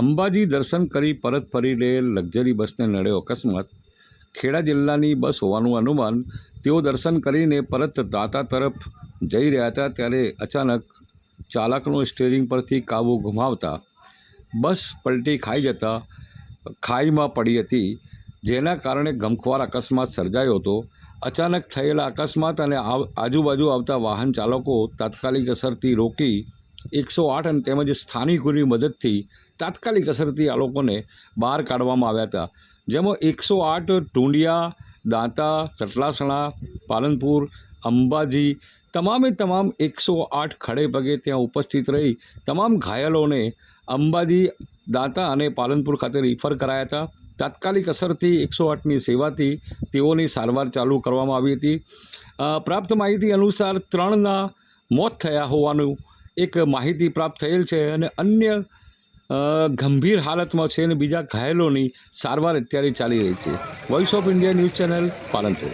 અંબાજી દર્શન કરી પરત ફરી રહેલ લક્ઝરી બસને નડ્યો અકસ્માત. ખેડા જિલ્લાની બસ હોવાનું અનુમાન, તેઓ દર્શન કરીને પરત દાતા તરફ જઈ રહ્યા હતા ત્યારે અચાનક ચાલકનો સ્ટેરિંગ પરથી કાબુ ગુમાવતા બસ પલટી ખાઈ જતા ખાઈમાં પડી હતી, જેના કારણે ગમખ્વાર અકસ્માત સર્જાયો હતો. અચાનક થયેલા અકસ્માત અને આજુબાજુ આવતા વાહન ચાલકો તાત્કાલિક અસરથી રોકી એકસો આઠ અને તેમજ સ્થાનિકોની મદદથી તાત્કાલિક અસરથી આ લોકોને બહાર કાઢવામાં આવ્યા હતા. જેમાં એકસો આઠ ટુંડિયા, દાંતા, ચટલાસણા, પાલનપુર, અંબાજી તમામે તમામ એકસો આઠ ખડે પગે ત્યાં ઉપસ્થિત રહી તમામ ઘાયલોને અંબાજી, દાંતા અને પાલનપુર ખાતે રિફર કરાયા હતા. તાત્કાલિક અસરથી એકસો આઠની સેવાથી તેઓની સારવાર ચાલુ કરવામાં આવી હતી. પ્રાપ્ત માહિતી અનુસાર ત્રણના મોત થયા હોવાનું એક માહિતી પ્રાપ્ત થયેલ છે અને અન્ય ગંભીર હાલતમાં છે અને બીજા ઘાયલોની સારવાર અત્યારે ચાલી રહી છે. Voice of India news channel Palanpur.